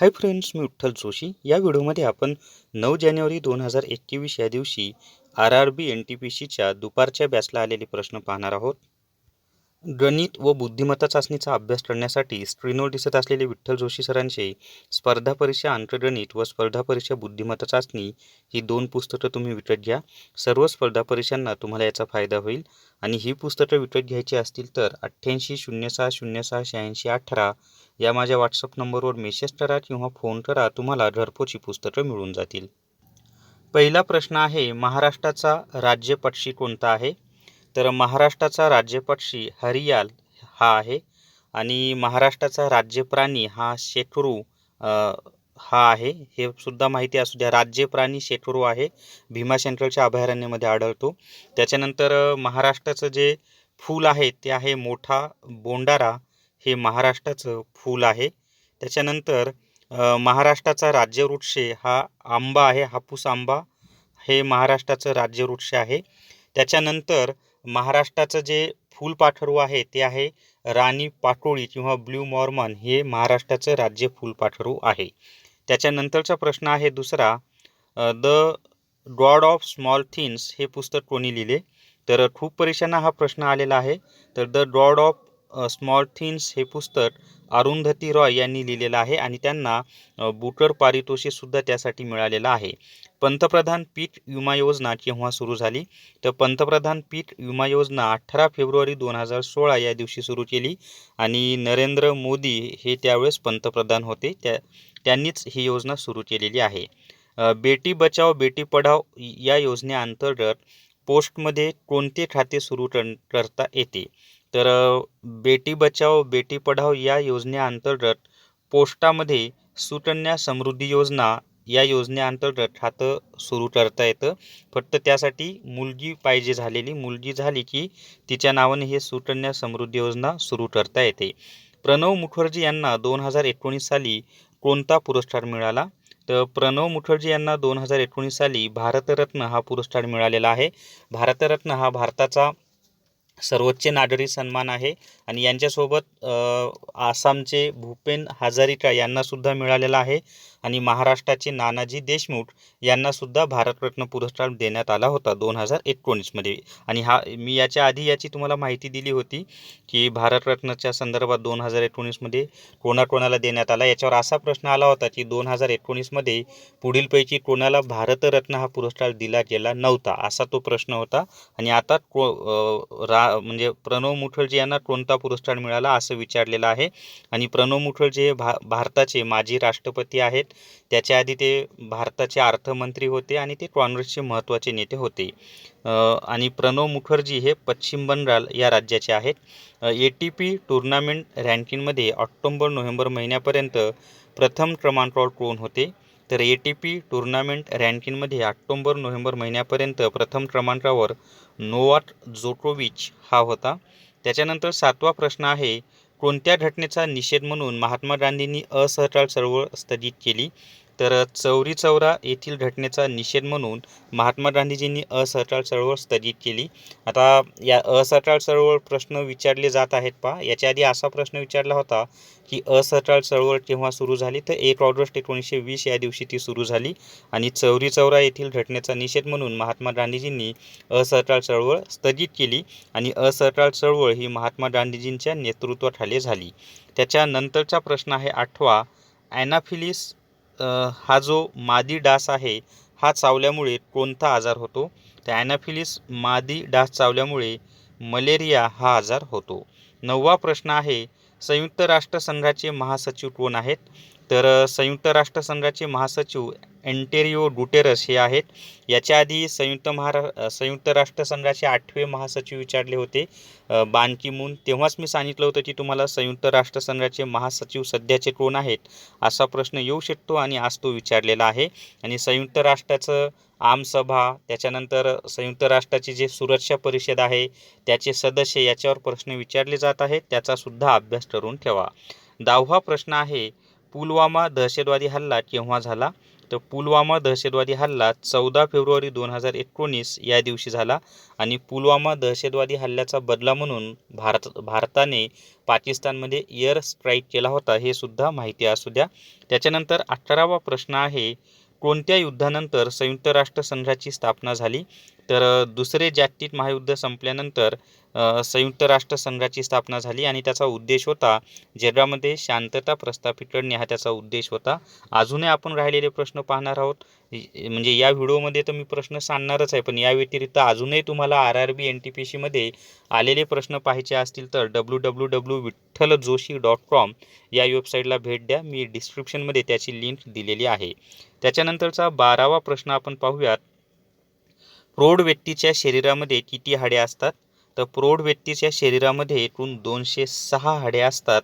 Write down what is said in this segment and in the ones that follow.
हाय friends मी विठ्ठल जोशी. या व्हिडिओमध्ये आपण नऊ जानेवारी दोन हजार एकवीस या दिवशी R R B N T P सीच्या दुपारच्या बॅचला आलेले प्रश्न पाहणार आहोत. गणित व बुद्धिमत्ता चाचणीचा अभ्यास करण्यासाठी स्क्रीनवर दिसत असलेले विठ्ठल जोशी सरांचे स्पर्धा परीक्षा अंकगणित व स्पर्धा परीक्षा बुद्धिमत्ता चाचणी ही दोन पुस्तकं तुम्ही विकत घ्या. सर्व स्पर्धा परीक्षांना तुम्हाला याचा फायदा होईल. आणि ही पुस्तकं विकत घ्यायची असतील तर अठ्ठ्याऐंशी शून्य सहा शून्य सहा शहाऐंशी अठरा या माझ्या व्हॉट्सअप नंबरवर मेसेज करा किंवा फोन करा तुम्हाला घरपोची पुस्तकं मिळून जातील. पहिला प्रश्न आहे महाराष्ट्राचा राज्यपक्षी कोणता आहे? तर महाराष्ट्राचा राज्यपक्षी हरियाल हा आहे आणि महाराष्ट्राचा राज्यप्राणी हा शेकरू हा आहे. हे सुद्धा माहिती असू द्या. राज्यप्राणी शेकरू आहे. भीमा सेंट्रलच्या अभयारण्यामध्ये आढळतो. त्याच्यानंतर महाराष्ट्राचं जे फूल आहे ते आहे मोठा बोंडारा. हे महाराष्ट्राचं फूल आहे. त्याच्यानंतर महाराष्ट्राचा राज्यवृक्ष हा आंबा आहे. हापूस आंबा हे महाराष्ट्राचं राज्यवृक्ष आहे. त्याच्यानंतर महाराष्ट्राचं जे फुलपाखरू आहे ते आहे राणी पाटोळी किंवा ब्ल्यू मॉर्मन हे महाराष्ट्राचं राज्य फुलपाखरू आहे. त्याच्यानंतरचा प्रश्न आहे दुसरा the god of small things हे पुस्तक कोणी लिहिले? तर खूप परीक्षांना हा प्रश्न आलेला आहे. तर the god of small things हे पुस्तक अरुंधती रॉय यांनी लिहिलेलं आहे आणि त्यांना बुटर बुकर त्यासाठी मिळालेलं आहे. पंतप्रधान पीक विमा योजना केव्हा सुरू झाली? तर पंतप्रधान पीक विमा योजना अठरा फेब्रुवारी दोन हजार सोळा या दिवशी सुरू केली आणि नरेंद्र मोदी हे त्यावेळेस पंतप्रधान होते. त्या त्यांनीच ही योजना सुरू केलेली आहे. बेटी बचाव बेटी पढाव या योजनेअंतर्गत पोस्टमध्ये कोणते खाते सुरू कर करता येते? तर बेटी बचाव बेटी पढाव या योजनेअंतर्गत पोस्टामध्ये सुकन्या समृद्धी योजना या योजनेअंतर्गत खातं सुरू करता येतं. फक्त त्यासाठी मुलगी पाहिजे झालेली मुलगी झाली की तिच्या नावाने हे सुकन्या समृद्धी योजना सुरू करता येते. प्रणव मुखर्जी यांना दोन हजार एकोणीस साली कोणता पुरस्कार मिळाला? तर प्रणव मुखर्जी यांना दोन हजार एकोणीस साली भारतरत्न हा पुरस्कार मिळालेला आहे. भारतरत्न हा भारताचा सर्वोच्च नागरी सन्मान आहे आणि यांच्यासोबत आसामचे भूपेन हजारिका यांनासुद्धा मिळालेला आहे. आणि महाराष्ट्राचे नानाजी देशमुख यांनासुद्धा भारतरत्न पुरस्कार देण्यात आला होता दोन हजार एकोणीसमध्ये. आणि हा मी याच्या आधी याची तुम्हाला माहिती दिली होती की भारतरत्नच्या संदर्भात दोन हजार एकोणीसमध्ये कोणाकोणाला देण्यात आला? याच्यावर असा प्रश्न आला होता की दोन हजार एकोणीसमध्ये पुढीलपैकी कोणाला भारतरत्न हा पुरस्कार दिला गेला नव्हता? असा तो प्रश्न होता. आणि आता को रा म्हणजे प्रणव मुखर्जी यांना कोणता पुरस्कार मिळाला असं विचारलेलं आहे. आणि प्रणव मुखर्जी हे भा भारताचे माजी राष्ट्रपती आहेत. त्याच्या आधी ते भारताचे अर्थमंत्री होते आणि ते काँग्रेसचे महत्त्वाचे नेते होते. आणि प्रणव मुखर्जी हे पश्चिम बंगाल या राज्याचे आहेत. ए टी पी टुर्नामेंट रँकिंगमध्ये ऑक्टोंबर नोव्हेंबर महिन्यापर्यंत प्रथम क्रमांकावर कोण होते? तर ए टी पी टुर्नामेंट रँकिंगमध्ये ऑक्टोंबर नोव्हेंबर महिन्यापर्यंत प्रथम क्रमांकावर नोवाट जोकोविच हा होता. त्याच्यानंतर सातवा प्रश्न आहे कोणत्या घटनेचा निषेध म्हणून महात्मा गांधींनी असहकार चळवळ स्थगित केली? तर चौरी चौरा येथील घटनेचा निषेध म्हणून महात्मा गांधीजींनी असहकार चळवळ स्थगित केली. आता या असहकार चळवळ प्रश्न विचारले जात आहेत पहा. याच्या आधी असा प्रश्न विचारला होता की असहकार चळवळ केव्हा सुरू झाली? तर एक ऑगस्ट एकोणीसशे वीस या दिवशी ती सुरू झाली आणि चौरी चौरा येथील घटनेचा निषेध म्हणून महात्मा गांधीजींनी असहकार चळवळ स्थगित केली आणि असहकार चळवळ ही महात्मा गांधीजींच्या नेतृत्वाखाली झाली. त्याच्यानंतरचा प्रश्न आहे आठवा. ॲनाफिलिस हा जो मादी डास आहे हा चावल्यामुळे कोणता आजार होतो? तर ॲनाफिलिस मादी डास चावल्यामुळे मलेरिया हा आजार होतो. नववा प्रश्न आहे संयुक्त राष्ट्रसंघाचे महासचिव कोण आहेत? तर संयुक्त राष्ट्रसंघाचे महासचिव एंटेरिओ गुटेरस हे आहेत. याच्या आधी संयुक्त महारा संयुक्त राष्ट्रसंघाचे आठवे महासचिव विचारले होते अ, बान की मून. तेव्हाच मी सांगितलं होतं की तुम्हाला संयुक्त राष्ट्रसंघाचे महासचिव सध्याचे कोण आहेत असा प्रश्न येऊ शकतो आणि आज तो विचारलेला आहे. आणि संयुक्त राष्ट्राचं आमसभा त्याच्यानंतर संयुक्त राष्ट्राची जे सुरक्षा परिषद आहे त्याचे सदस्य याच्यावर प्रश्न विचारले जात आहेत. त्याचासुद्धा अभ्यास करून ठेवा. दहावा प्रश्न आहे पुलवामा दहशतवादी हल्ला केव्हा झाला? तर पुलवामा दहशतवादी हल्ला चौदा फेब्रुवारी दोन हजार एकोणीस या दिवशी झाला आणि पुलवामा दहशतवादी हल्ल्याचा बदला म्हणून भारत भारताने पाकिस्तानमध्ये एअर स्ट्राईक केला होता हे सुद्धा माहिती असू द्या. त्याच्यानंतर अठरावा प्रश्न आहे कोणत्या युद्धानंतर संयुक्त राष्ट्र संघाची स्थापना झाली? तर दुसरे जागतिक महायुद्ध संपल्यानंतर संयुक्त राष्ट्र संघाची स्थापना झाली आणि त्याचा उद्देश होता जगामध्ये शांतता प्रस्थापित करणे. हा त्याचा उद्देश होता. अजूनही आपण राहिलेले प्रश्न पाहणार आहोत. म्हणजे या व्हिडिओमध्ये तर मी प्रश्न सांगणारच आहे पण या व्यतिरिक्त अजूनही तुम्हाला R R B N T P सीमध्ये आलेले प्रश्न पाहायचे असतील तर W W W Vitthal Joshi dot com या वेबसाईटला भेट द्या. मी डिस्क्रिप्शनमध्ये त्याची लिंक दिलेली आहे. त्याच्यानंतरचा बारावा प्रश्न आपण पाहूयात. प्रौढ व्यक्तीच्या शरीरामध्ये किती हाडे असतात? तर प्रौढ व्यक्तीच्या शरीरामध्ये एकूण दोनशे सहा हाडे असतात.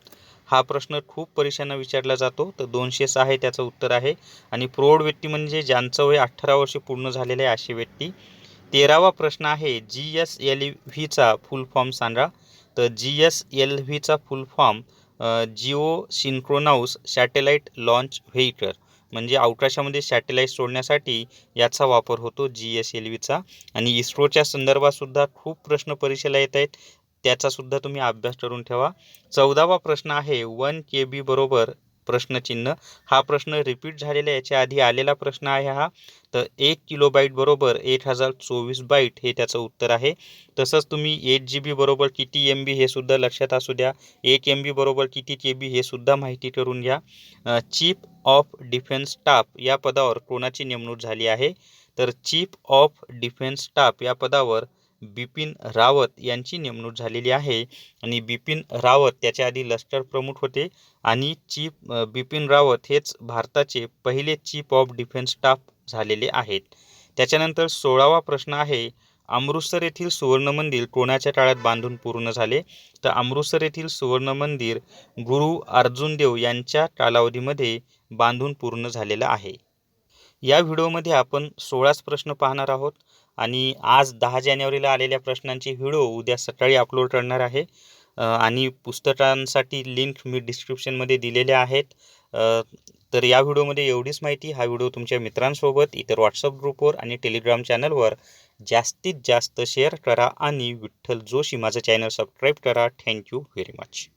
हा प्रश्न खूप परीक्षांना विचारला जातो. तर दोनशे सहा हे त्याचं उत्तर आहे. आणि प्रौढ व्यक्ती म्हणजे ज्यांचं वय अठरा वर्ष पूर्ण झालेले आहे अशी व्यक्ती. तेरावा प्रश्न आहे जी एस एल व्हीचा फुल फॉर्म सांगा. तर G S L व्हीचा full form geo synchronous satellite launch vehicle म्हणजे अवकाशामध्ये सॅटेलाईट सोडण्यासाठी याचा वापर होतो जी एस एल व्हीचा. आणि इस्रोच्या संदर्भात सुद्धा खूप प्रश्न परीक्षेला येत आहेत. त्याचासुद्धा तुम्ही अभ्यास करून ठेवा. चौदावा प्रश्न आहे वन के बी बरोबर प्रश्नचिन्ह. हा प्रश्न रिपीट झालेला याच्या आधी आलेला प्रश्न आहे हा. तर एक किलो बाईट बरोबर एक हजार चोवीस बाईट हे त्याचं उत्तर आहे. तसंच तुम्ही एट जी बी बरोबर किती एम बी हे सुद्धा लक्षात असू द्या. एक एम बी बरोबर किती के बी हे सुद्धा माहिती करून घ्या. चीफ ऑफ डिफेन्स स्टाफ या पदावर कोणाची नेमणूक झाली आहे? तर चीफ ऑफ डिफेन्स स्टाफ या पदावर बिपिन रावत यांची नेमणूक झालेली आहे. आणि बिपिन रावत त्याच्या आधी लष्कर प्रमुख होते. आणि चीफ बिपिन रावत हेच भारताचे पहिले चीफ ऑफ डिफेन्स स्टाफ झालेले आहेत. त्याच्यानंतर सोळावा प्रश्न आहे अमृतसर येथील सुवर्ण मंदिर कोणाच्या काळात बांधून पूर्ण झाले? तर अमृतसर येथील सुवर्ण मंदिर गुरु अर्जुन देव यांच्या कालावधीमध्ये बांधून पूर्ण झालेलं आहे. या व्हिडिओमध्ये आपण सोळाच प्रश्न पाहणार आहोत. आणि आज दहा जानेवारीला आलेल्या प्रश्नांची व्हिडिओ उद्या सकाळी अपलोड करणार आहे. आणि पुस्तकांसाठी लिंक मी डिस्क्रिप्शनमध्ये दिलेल्या आहेत. तर या व्हिडिओमध्ये एवढीच माहिती. हा व्हिडिओ तुमच्या मित्रांसोबत इतर व्हॉट्सअप ग्रुपवर आणि टेलिग्राम चॅनलवर जास्तीत जास्त शेअर करा आणि विठ्ठल जोशी माझं चॅनल सबस्क्राईब करा. Thank you very much